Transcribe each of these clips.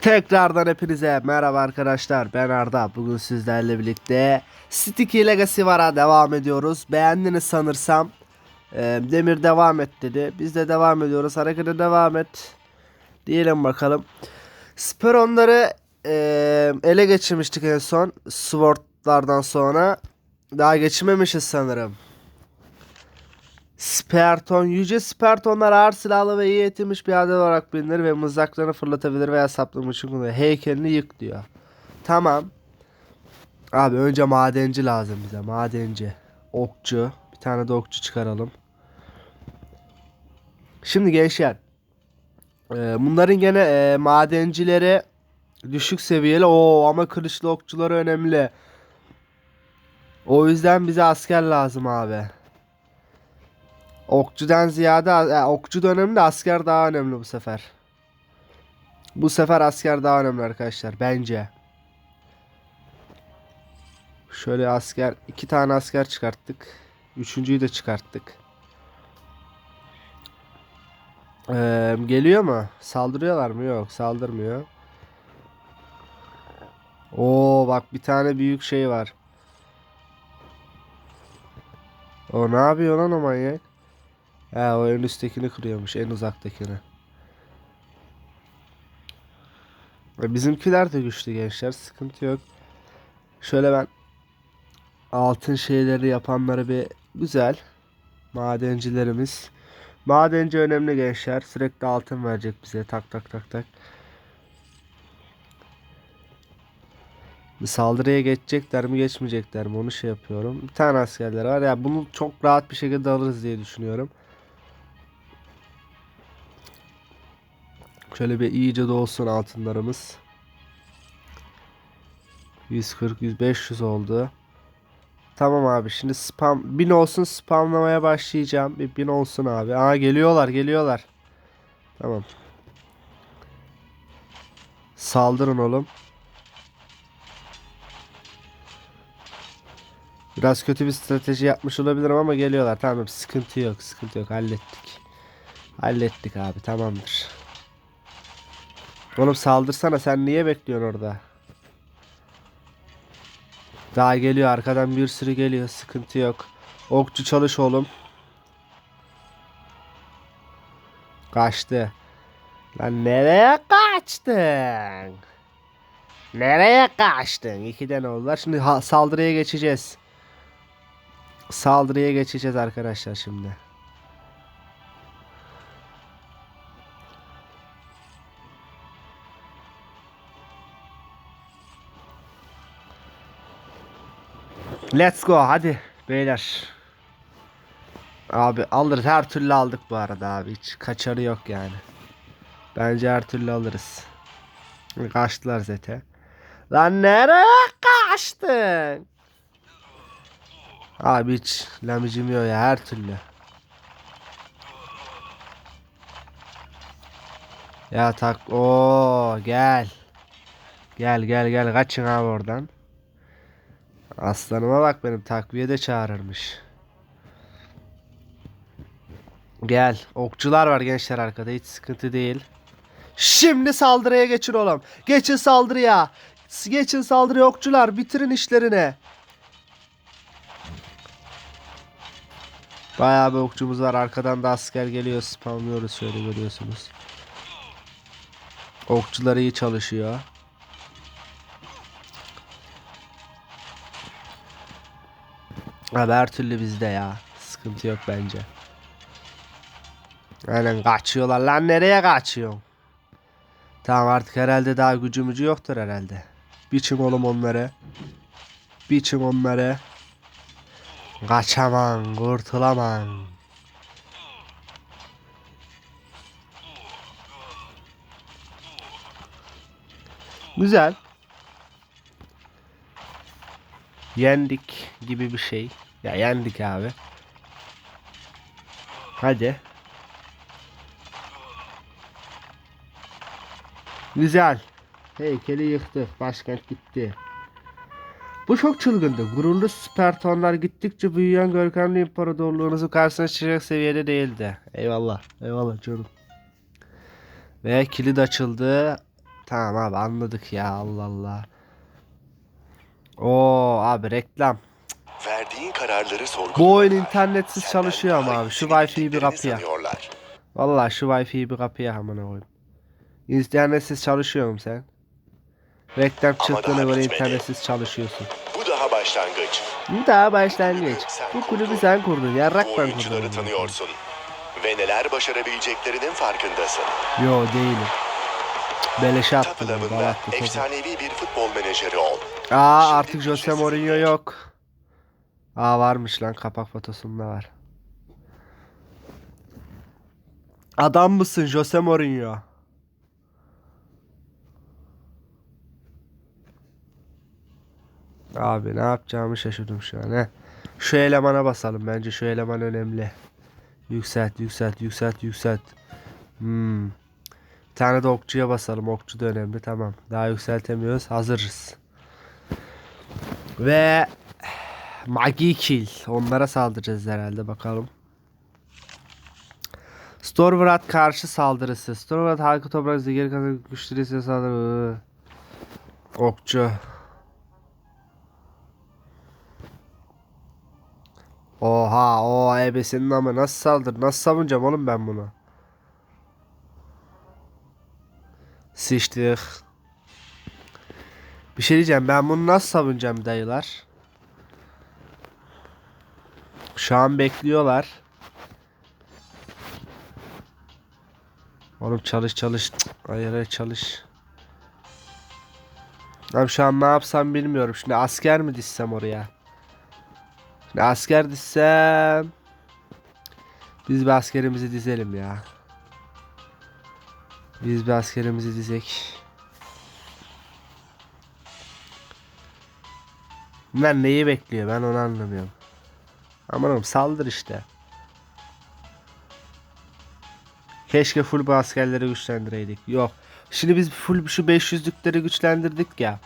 Tekrardan hepinize merhaba arkadaşlar ben Arda. Bugün sizlerle birlikte Sticky Legacy Var'a devam ediyoruz. Beğendiniz sanırsam. Ee, Demir devam et dedi. Biz de devam ediyoruz harekete devam et Diyelim bakalım. Speronları ee, ele geçirmiştik en son Swordlardan sonra. Daha geçirmemişiz sanırım Sperton, yüce Spertonlar ağır silahlı ve iyi eğitilmiş bir adet olarak bilinir ve mızraklarını fırlatabilir veya saplamak için kullanılır. Heykelini yık diyor. Tamam. Abi önce madenci lazım bize. Madenci. Okçu. Bir tane de okçu çıkaralım. Şimdi gençler. e, bunların gene e, madencileri düşük seviyeli. Oo ama kılıçlı okçuları önemli. O yüzden bize asker lazım abi. Okçudan ziyade e, okçu döneminde asker daha önemli bu sefer. Bu sefer asker daha önemli arkadaşlar bence. Şöyle asker iki tane asker çıkarttık. Üçüncüyü de çıkarttık. Ee, geliyor mu? Saldırıyorlar mı? Yok saldırmıyor. Oo bak bir tane büyük şey var. O ne yapıyor lan o manyak? He o en üsttekini kırıyormuş en uzaktakini. Ve bizimkiler de güçlü gençler sıkıntı yok. Şöyle ben altın şeyleri yapanları bir güzel. Madencilerimiz. Madenci önemli gençler. Sürekli altın verecek bize. Tak tak tak tak. Bir saldırıya geçecekler mi geçmeyecekler mi onu şey yapıyorum. Bir tane askerler var ya bunu çok rahat bir şekilde alırız diye düşünüyorum. Şöyle bir iyice dolsun altınlarımız. 140 100 500 oldu. Tamam abi şimdi spam bin olsun spamlamaya başlayacağım. Bir bin olsun abi. Aa geliyorlar geliyorlar. Tamam. Saldırın oğlum. Biraz kötü bir strateji yapmış olabilirim ama geliyorlar. Tamam sıkıntı yok sıkıntı yok hallettik. Hallettik abi tamamdır. Oğlum saldırsana sen niye bekliyorsun orada? Daha geliyor arkadan bir sürü geliyor sıkıntı yok. Okçu çalış oğlum. Kaçtı. Lan nereye kaçtın? Nereye kaçtın? İkiden oldular. Şimdi saldırıya geçeceğiz. Saldırıya geçeceğiz arkadaşlar şimdi. Let's go hadi beyler. Abi alırız her türlü aldık bu arada abi hiç kaçarı yok yani. Bence her türlü alırız. Kaçtılar zete. Lan nereye kaçtın? Abi hiç lamicim yok ya her türlü. Ya tak o gel. Gel gel gel kaçın abi oradan. Aslanıma bak benim takviye de çağırırmış. Gel. Okçular var gençler arkada hiç sıkıntı değil. Şimdi saldırıya geçin oğlum. Geçin saldırıya. Geçin saldırıya okçular bitirin işlerini. Bayağı bir okçumuz var. Arkadan da asker geliyor. Spamlıyoruz şöyle görüyorsunuz. Okçular iyi çalışıyor. Abi her türlü bizde ya. Sıkıntı yok bence. Aynen kaçıyorlar lan nereye kaçıyorsun? Tamam artık herhalde daha gücümüzü yoktur herhalde. Biçim oğlum onları. Biçim onları. Kaçamam, kurtulamam. Güzel. Yendik gibi bir şey. Ya yendik abi. Hadi. Güzel. Heykeli yıktık. Başkent gitti. Bu çok çılgındı. Gururlu Spartanlar gittikçe büyüyen görkemli imparatorluğunuzu karşısına çıkacak seviyede değildi. Eyvallah. Eyvallah canım. Ve kilit açıldı. Tamam abi anladık ya Allah Allah. Oo abi reklam. Verdiğin kararları sorguluyorlar. Bu oyun internetsiz Senden çalışıyor ama abi. Şu Wi-Fi'yi bir kapıya. sanıyorlar. Vallahi şu Wi-Fi'yi bir kapıya amına koyayım. İnternetsiz çalışıyor mu sen? Reklam çıktığına göre internetsiz çalışıyorsun. Bu daha başlangıç. Bu daha başlangıç. Bu kulübü sen kurdun. Yarrak Bu ben oyuncuları kurdum. tanıyorsun. Ve neler başarabileceklerinin farkındasın. Yo değilim. Beleşe attım. Top bunu, 11'da Balatlı topu. efsanevi bir futbol menajeri ol. Aa Şimdi artık Jose Mourinho yok. Aa varmış lan kapak fotosunda var. Adam mısın Jose Mourinho? Abi ne yapacağımı şaşırdım şu an he. Şu elemana basalım bence şu eleman önemli. Yükselt yükselt yükselt yükselt. Hmm. Tane de okçuya basalım. Okçu da önemli tamam. Daha yükseltemiyoruz. Hazırız. Ve Magi Kill. Onlara saldıracağız herhalde bakalım. Stormwrath karşı saldırısı. Stormwrath halka toprak zehir kadar güçlü ise saldırı. Okçu. Oha o ebesinin ama nasıl saldır? Nasıl savunacağım oğlum ben bunu? Sıçtık. Bir şey diyeceğim ben bunu nasıl savunacağım dayılar? Şu an bekliyorlar. Oğlum çalış çalış. Hayır hayır çalış. Abi şu an ne yapsam bilmiyorum. Şimdi asker mi dizsem oraya? Şimdi asker dizsem... Biz bir askerimizi dizelim ya. Biz bir askerimizi dizek. Bunlar neyi bekliyor ben onu anlamıyorum. Aman oğlum saldır işte. Keşke full bu askerleri güçlendireydik. Yok. Şimdi biz full şu 500'lükleri güçlendirdik ya.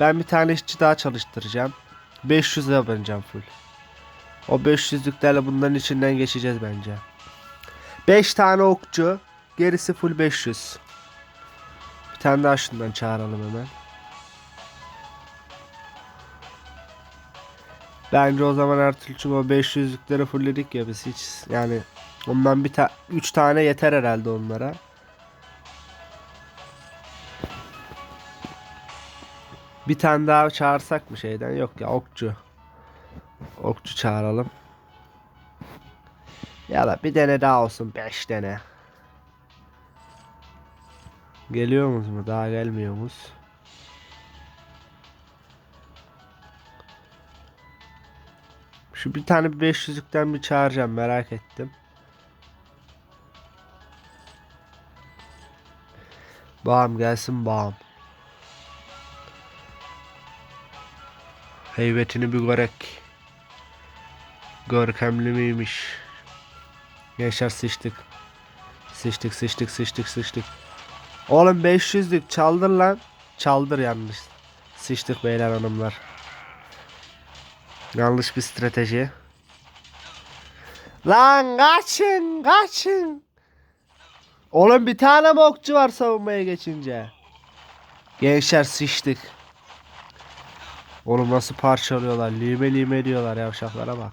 Ben bir tane işçi daha çalıştıracağım. 500 yapacağım full. O 500'lüklerle bunların içinden geçeceğiz bence. 5 tane okçu. Gerisi full 500. Bir tane daha şundan çağıralım hemen. Bence o zaman Ertuğrul'cum o 500'lükleri fullledik ya biz hiç yani ondan bir ta 3 tane yeter herhalde onlara. Bir tane daha çağırsak mı şeyden? Yok ya okçu. Okçu çağıralım. Ya da bir tane daha olsun 5 tane. Geliyor mu? Daha gelmiyor muyuz? Şu bir tane 500'lükten bir çağıracağım merak ettim. Bağım gelsin bağım. Heybetini bir görek. Görkemli miymiş? Gençler sıçtık. Sıçtık sıçtık sıçtık sıçtık. Oğlum 500'lük çaldır lan. Çaldır yanlış. Sıçtık beyler hanımlar. Yanlış bir strateji. Lan kaçın kaçın. Oğlum bir tane mi okçu var savunmaya geçince? Gençler sıçtık. Oğlum nasıl parçalıyorlar. Lime lime diyorlar yavşaklara bak.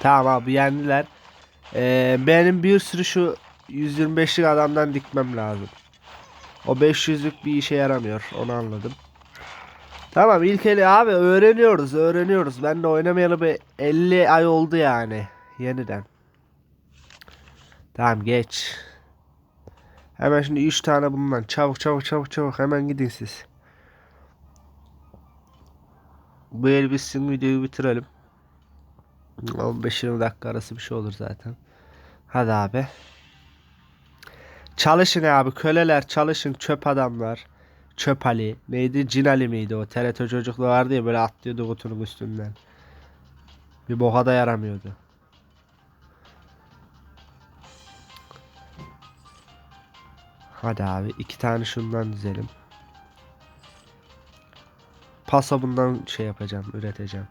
Tamam abi yendiler. Ee, benim bir sürü şu 125'lik adamdan dikmem lazım. O 500'lük bir işe yaramıyor. Onu anladım. Tamam ilk eli abi öğreniyoruz öğreniyoruz. Ben de oynamayalı bir 50 ay oldu yani. Yeniden. Tamam geç. Hemen şimdi 3 tane bundan. Çabuk çabuk çabuk çabuk hemen gidin siz. Bu el bitsin videoyu bitirelim. 15-20 dakika arası bir şey olur zaten. Hadi abi. Çalışın abi köleler çalışın çöp adamlar. Çöp Ali. Neydi? Cin Ali miydi o? TRT çocuklu vardı ya böyle atlıyordu kutunun üstünden. Bir boka da yaramıyordu. Hadi abi iki tane şundan dizelim. Paso bundan şey yapacağım, üreteceğim.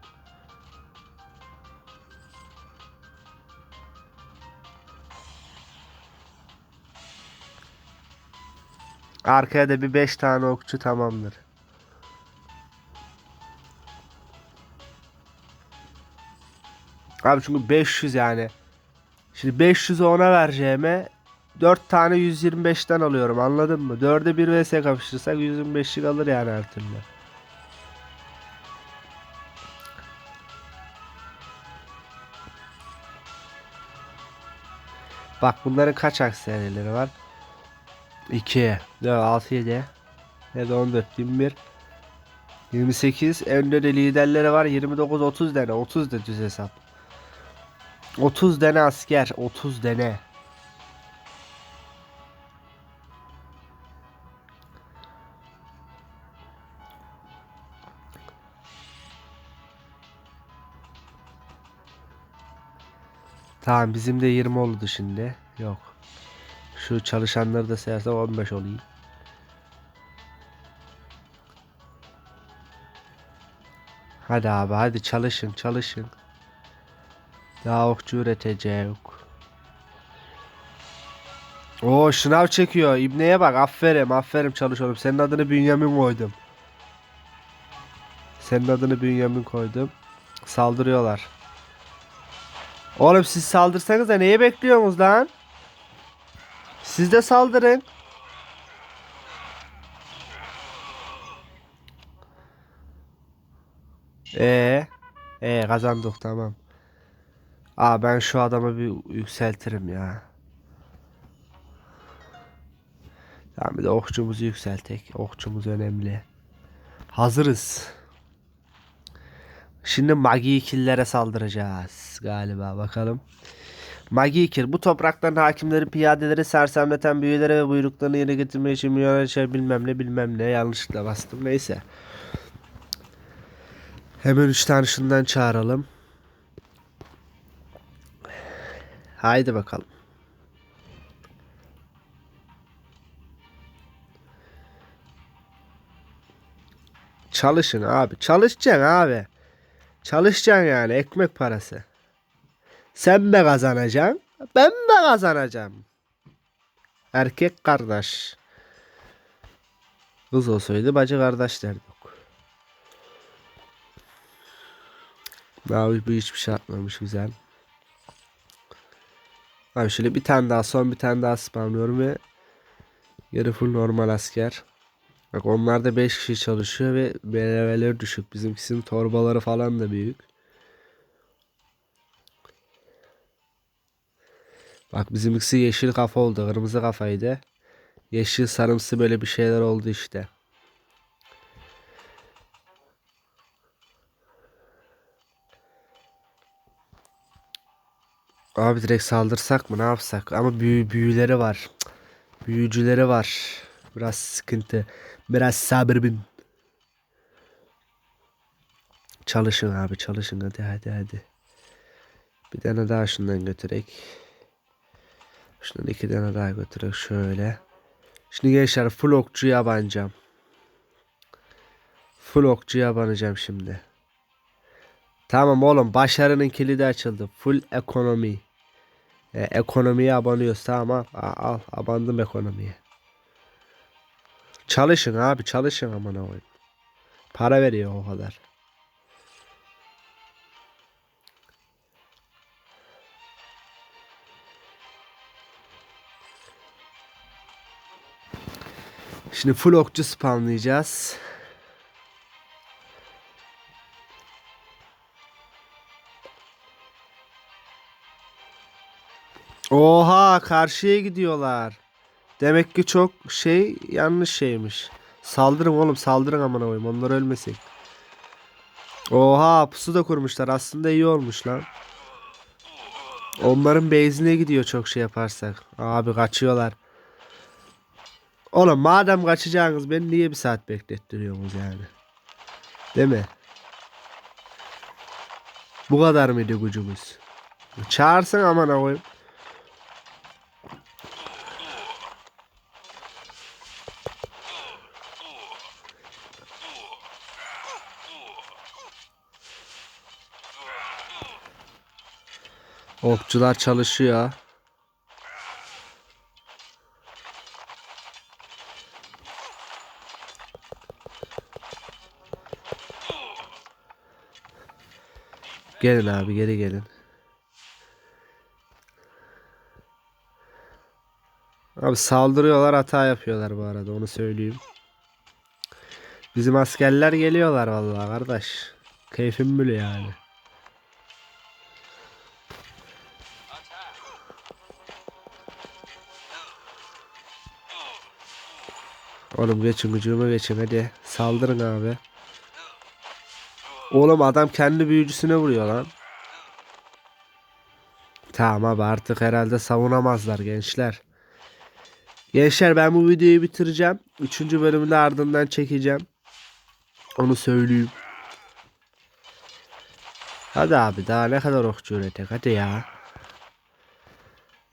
Arkaya da bir 5 tane okçu tamamdır. Abi çünkü 500 yani. Şimdi 500'ü ona vereceğime 4 tane 125'ten alıyorum anladın mı? 4'e 1 vs kapıştırsak 125'lik alır yani her türlü. Bak bunların kaç aksiyonları var? 2, 4, 6, 7, 7, 14, 21, 28. Önde de liderleri var. 29, 30 tane. 30 da düz hesap. 30 tane asker. 30 tane. Tamam bizim de 20 oldu şimdi. Yok. Şu çalışanları da sayarsam 15 olayım. Hadi abi hadi çalışın çalışın. Daha okçu üretecek. Oo şınav çekiyor. İbneye bak aferin aferin çalış oğlum. Senin adını Bünyamin koydum. Senin adını Bünyamin koydum. Saldırıyorlar. Oğlum siz saldırsanız da neye bekliyorsunuz lan? Siz de saldırın. Ee, ee kazandık tamam. Aa ben şu adamı bir yükseltirim ya. Tamam bir de okçumuzu yükseltek. Okçumuz önemli. Hazırız. Şimdi Magi killere saldıracağız galiba bakalım. Magi kill bu toprakların hakimleri piyadeleri sersemleten büyülere ve buyruklarını yerine getirmeye için milyoner şey bilmem ne bilmem ne yanlışlıkla bastım neyse. Hemen üç tane şundan çağıralım. Haydi bakalım. Çalışın abi. Çalışacaksın abi. Çalışacaksın yani ekmek parası. Sen de kazanacaksın. Ben de kazanacağım. Erkek kardeş. Kız olsaydı bacı kardeş derdik. Abi bu hiçbir şey atmamış güzel. Abi şöyle bir tane daha son bir tane daha spamlıyorum ve yarı full normal asker. Bak onlar da 5 kişi çalışıyor ve BLV'leri düşük. Bizimkisinin torbaları falan da büyük. Bak bizimkisi yeşil kafa oldu. Kırmızı kafaydı. Yeşil sarımsı böyle bir şeyler oldu işte. Abi direkt saldırsak mı ne yapsak? Ama büyü, büyüleri var. Büyücüleri var. Biraz sıkıntı. Biraz sabır bin. Çalışın abi çalışın hadi hadi hadi. Bir tane daha şundan götürek. Şundan iki tane daha götürek şöyle. Şimdi gençler full okçuya banacağım. Full okçuya banacağım şimdi. Tamam oğlum başarının kilidi açıldı. Full ekonomi. E, ekonomiye abanıyoruz tamam. Al, al abandım ekonomiye. Çalışın abi çalışın aman koyayım. Para veriyor o kadar. Şimdi full okçu spamlayacağız. Oha karşıya gidiyorlar. Demek ki çok şey yanlış şeymiş. Saldırın oğlum saldırın amına koyayım onlar ölmesin. Oha pusu da kurmuşlar aslında iyi olmuş lan. Onların base'ine gidiyor çok şey yaparsak. Abi kaçıyorlar. Oğlum madem kaçacaksınız beni niye bir saat beklettiriyorsunuz yani? Değil mi? Bu kadar mıydı gücümüz? Çağırsın aman koyayım. Okçular çalışıyor. Gelin abi geri gelin. Abi saldırıyorlar hata yapıyorlar bu arada onu söyleyeyim. Bizim askerler geliyorlar vallahi kardeş. Keyfim böyle yani. Oğlum geçin gücüme geçin hadi. Saldırın abi. Oğlum adam kendi büyücüsüne vuruyor lan. Tamam abi artık herhalde savunamazlar gençler. Gençler ben bu videoyu bitireceğim. Üçüncü bölümü de ardından çekeceğim. Onu söyleyeyim. Hadi abi daha ne kadar okçu üretek hadi ya.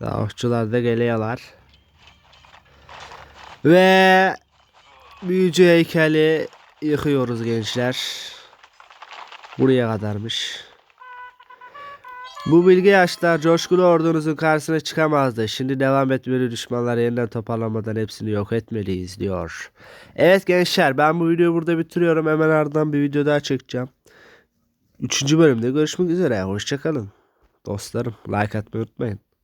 Daha okçular da geliyorlar. Ve büyücü heykeli yıkıyoruz gençler. Buraya kadarmış. Bu bilgi yaşlar coşkulu ordunuzun karşısına çıkamazdı. Şimdi devam etmeli düşmanlar yeniden toparlamadan hepsini yok etmeliyiz diyor. Evet gençler ben bu videoyu burada bitiriyorum. Hemen ardından bir video daha çekeceğim. Üçüncü bölümde görüşmek üzere. Hoşçakalın. Dostlarım like atmayı unutmayın.